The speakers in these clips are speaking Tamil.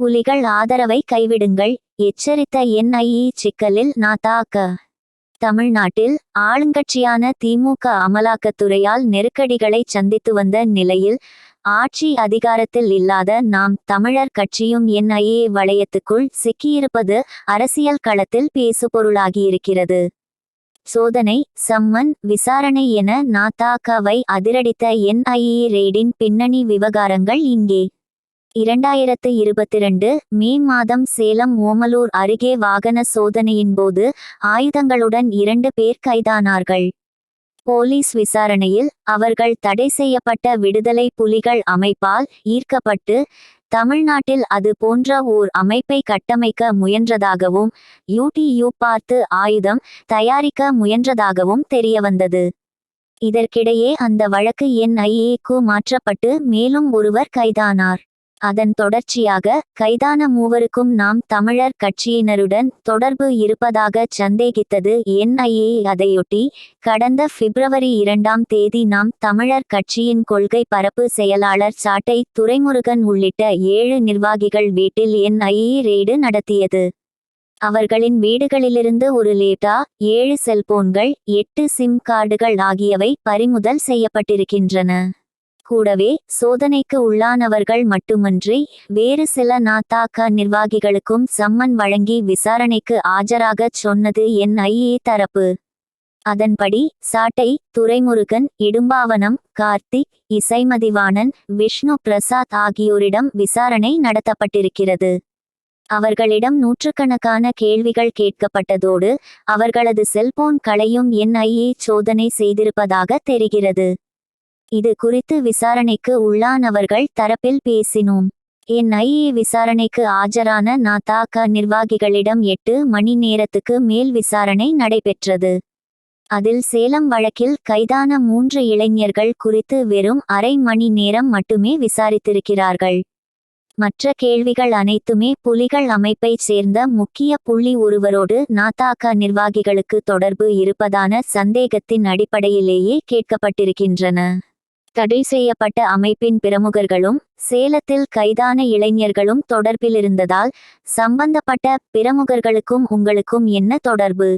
புலிகள் ஆதரவை கைவிடுங்கள். எச்சரித்த என்ஐஇ சிக்கலில் நாதாக்க தமிழ்நாட்டில் ஆளுங்கட்சியான திமுக அமலாக்கத்துறையால் நெருக்கடிகளை சந்தித்து வந்த நிலையில் ஆட்சி அதிகாரத்தில் இல்லாத நாம் தமிழர் கட்சியும் என்ஐஏ வளையத்துக்குள் சிக்கியிருப்பது அரசியல் களத்தில் பேசுபொருளாகியிருக்கிறது. சோதனை சம்மன் விசாரணை என நாதாகவை அதிரடித்த என்ஐஏ ரெய்டின் பின்னணி விவகாரங்கள் இங்கே. இரண்டாயிரத்து இருபத்திரண்டு மே மாதம் சேலம் ஓமலூர் அருகே வாகன சோதனையின் போது ஆயுதங்களுடன் இரண்டு பேர் கைதானார்கள். போலீஸ் விசாரணையில் அவர்கள் தடை செய்யப்பட்ட விடுதலை புலிகள் அமைப்பால் ஈர்க்கப்பட்டு தமிழ்நாட்டில் அது போன்ற ஓர் அமைப்பை கட்டமைக்க முயன்றதாகவும் யூடியூ பார்த்து ஆயுதம் தயாரிக்க முயன்றதாகவும் தெரியவந்தது. இதற்கிடையே அந்த வழக்கு என் ஐஏக்கு மாற்றப்பட்டு மேலும் ஒருவர் கைதானார். அதன் தொடர்ச்சியாக கைதான மூவருக்கும் நாம் தமிழர் கட்சியினருடன் தொடர்பு இருப்பதாக சந்தேகித்தது என்ஐஏ. அதையொட்டி கடந்த பிப்ரவரி இரண்டாம் தேதி நாம் தமிழர் கட்சியின் கொள்கை பரப்பு செயலாளர் சாட்டை துரைமுருகன் உள்ளிட்ட ஏழு நிர்வாகிகள் வீட்டில் என்ஐஏ ரெய்டு நடத்தியது. அவர்களின் வீடுகளிலிருந்து ஒரு லேட்டா ஏழு செல்போன்கள் எட்டு சிம் கார்டுகள் ஆகியவை பறிமுதல் செய்யப்பட்டிருக்கின்றன. கூடவே சோதனைக்கு உள்ளானவர்கள் மட்டுமன்றி வேறு சில நாத்தாக்க நிர்வாகிகளுக்கும் சம்மன் வழங்கி விசாரணைக்கு ஆஜராகச் சொன்னது என் ஐஏ தரப்பு. அதன்படி சாட்டை துரைமுருகன் இடும்பாவனம் கார்த்திக் இசைமதிவாணன் விஷ்ணு பிரசாத் ஆகியோரிடம் விசாரணை நடத்தப்பட்டிருக்கிறது. அவர்களிடம் நூற்றுக்கணக்கான கேள்விகள் கேட்கப்பட்டதோடு அவர்களது செல்போன் களையும் என்ஐஏ சோதனை செய்திருப்பதாக தெரிகிறது. இது குறித்து விசாரணைக்கு உள்ளானவர்கள் தரப்பில் பேசினோம். என்ஐஏ விசாரணைக்கு ஆஜரான நாதாக நிர்வாகிகளிடம் எட்டு மணி நேரத்துக்கு மேல் விசாரணை நடைபெற்றது. அதில் சேலம் வழக்கில் கைதான மூன்று இளைஞர்கள் குறித்து வெறும் அரை மணி நேரம் மட்டுமே விசாரித்திருக்கிறார்கள். மற்ற கேள்விகள் அனைத்துமே புலிகள் அமைப்பைச் சேர்ந்த முக்கிய புள்ளி ஒருவரோடு நாதாக நிர்வாகிகளுக்கு தொடர்பு இருப்பதான சந்தேகத்தின் அடிப்படையிலேயே கேட்கப்பட்டிருக்கின்றன. தடை செய்யப்பட்ட அமைப்பின் பிரமுகர்களும் சேலத்தில் கைதான இளைஞர்களும் தொடர்பிலிருந்ததால் சம்பந்தப்பட்ட பிரமுகர்களுக்கும் உங்களுக்கும் என்ன தொடர்பு?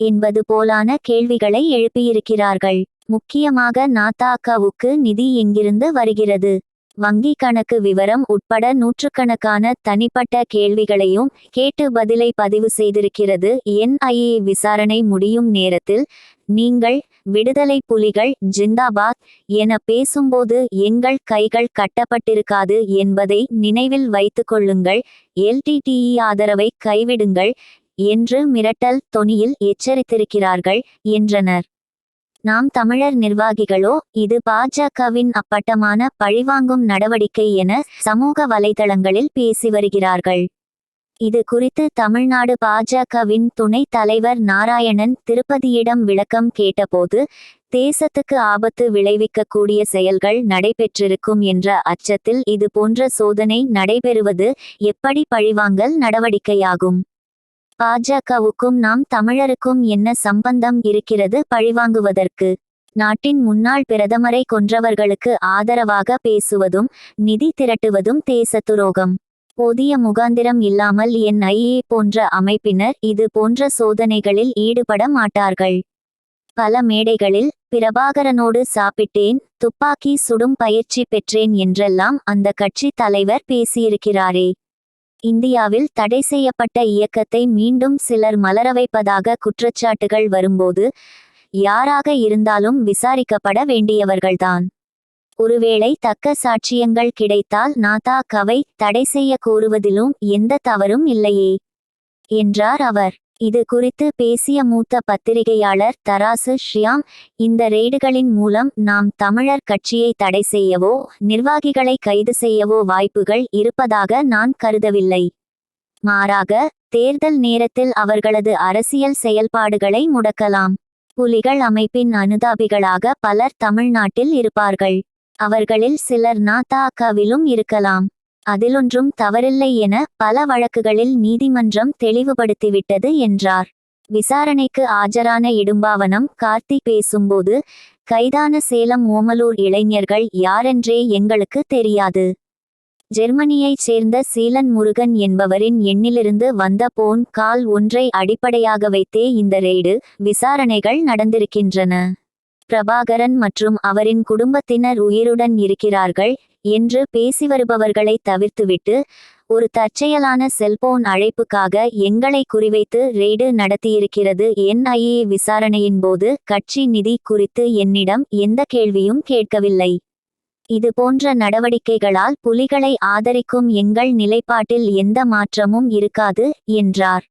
என்பது போலான கேள்விகளை எழுப்பியிருக்கிறார்கள். முக்கியமாக நாதாக்காவுக்கு நிதி எங்கிருந்து வருகிறது? வங்கி கணக்கு விவரம் உட்பட நூற்றுக்கணக்கான தனிப்பட்ட கேள்விகளையும் கேட்டு பதிலை பதிவு செய்திருக்கிறது. என்ஐஏ விசாரணை முடியும் நேரத்தில் நீங்கள் விடுதலை புலிகள் ஜிந்தாபாத் என பேசும்போது எங்கள் கைகள் கட்டப்பட்டிருக்காது என்பதை நினைவில் வைத்துக் கொள்ளுங்கள். எல்டிடிஇ ஆதரவை கைவிடுங்கள் என்று மிரட்டல் தொனியில் எச்சரித்திருக்கிறார்கள் என்றனர். நாம் தமிழர் நிர்வாகிகளோ இது பாஜகவின் அப்பட்டமான பழிவாங்கும் நடவடிக்கை என சமூக வலைதளங்களில் பேசி வருகிறார்கள். இது குறித்து தமிழ்நாடு பாஜகவின் துணைத் தலைவர் நாராயணன் திருப்பதியிடம் விளக்கம் கேட்டபோது தேசத்துக்கு ஆபத்து விளைவிக்கக்கூடிய செயல்கள் நடைபெற்றிருக்கும் என்ற அச்சத்தில் இது போன்ற சோதனை நடைபெறுவது எப்படி பழிவாங்கல் நடவடிக்கையாகும்? பாஜகவுக்கும் நாம் தமிழருக்கும் என்ன சம்பந்தம் இருக்கிறது பழிவாங்குவதற்கு? நாட்டின் முன்னாள் பிரதமரை கொன்றவர்களுக்கு ஆதரவாக பேசுவதும் நிதி திரட்டுவதும் தேசத்துரோகம். போதிய முகாந்திரம் இல்லாமல் என்ஐஏ போன்ற அமைப்பினர் இது போன்ற சோதனைகளில் ஈடுபட மாட்டார்கள். பல மேடைகளில் பிரபாகரனோடு சாப்பிட்டேன் துப்பாக்கி சுடும் பயிற்சி பெற்றேன் என்றெல்லாம் அந்த கட்சி தலைவர் பேசியிருக்கிறாரே. இந்தியாவில் தடை செய்யப்பட்ட இயக்கத்தை மீண்டும் சிலர் மலர வைப்பதாக குற்றச்சாட்டுகள் வரும்போது யாராக இருந்தாலும் விசாரிக்கப்பட வேண்டியவர்கள்தான். ஒருவேளை தக்க சாட்சியங்கள் கிடைத்தால் நாதாகவை தடை செய்ய கோருவதிலும் எந்த தவறும் இல்லையே. என்றார் அவர். இது குறித்து பேசிய மூத்த பத்திரிகையாளர் தராசு ஷியாம் இந்த ரெய்டுகளின் மூலம் நாம் தமிழர் கட்சியை தடை செய்யவோ நிர்வாகிகளை கைது செய்யவோ வாய்ப்புகள் இருப்பதாக நான் கருதவில்லை. மாறாக தேர்தல் நேரத்தில் அவர்களது அரசியல் செயல்பாடுகளை முடக்கலாம். புலிகள் அமைப்பின் அனுதாபிகளாக பலர் தமிழ்நாட்டில் இருப்பார்கள். அவர்களில் சிலர் நாத்தாக்காவிலும் இருக்கலாம். அதிலொன்றும் தவறில்லை என பல வழக்குகளில் நீதிமன்றம் தெளிவுபடுத்திவிட்டது என்றார். விசாரணைக்கு ஆஜரான இடும்பாவனம் கார்த்தி பேசும்போது கைதான சேலம் ஓமலூர் இளைஞர்கள் யாரென்றே எங்களுக்கு தெரியாது. ஜெர்மனியைச் சேர்ந்த சீலன் முருகன் என்பவரின் எண்ணிலிருந்து வந்த போன் கால் ஒன்றை அடிப்படையாக வைத்தே இந்த ரெய்டு விசாரணைகள் நடந்திருக்கின்றன. பிரபாகரன் மற்றும் அவரின் குடும்பத்தினர் உயிருடன் இருக்கிறார்கள் என்று பேசி வருபவர்களை தவிர்த்துவிட்டு ஒரு தற்செயலான செல்போன் அழைப்புக்காக எங்களை குறிவைத்து ரெய்டு நடத்தியிருக்கிறது என்ஐஏ விசாரணையின் போது கட்சி நிதி குறித்து என்னிடம் எந்த கேள்வியும் கேட்கவில்லை. இது போன்ற நடவடிக்கைகளால் புலிகளை ஆதரிக்கும் எங்கள் நிலைப்பாட்டில் எந்த மாற்றமும் இருக்காது என்றார்.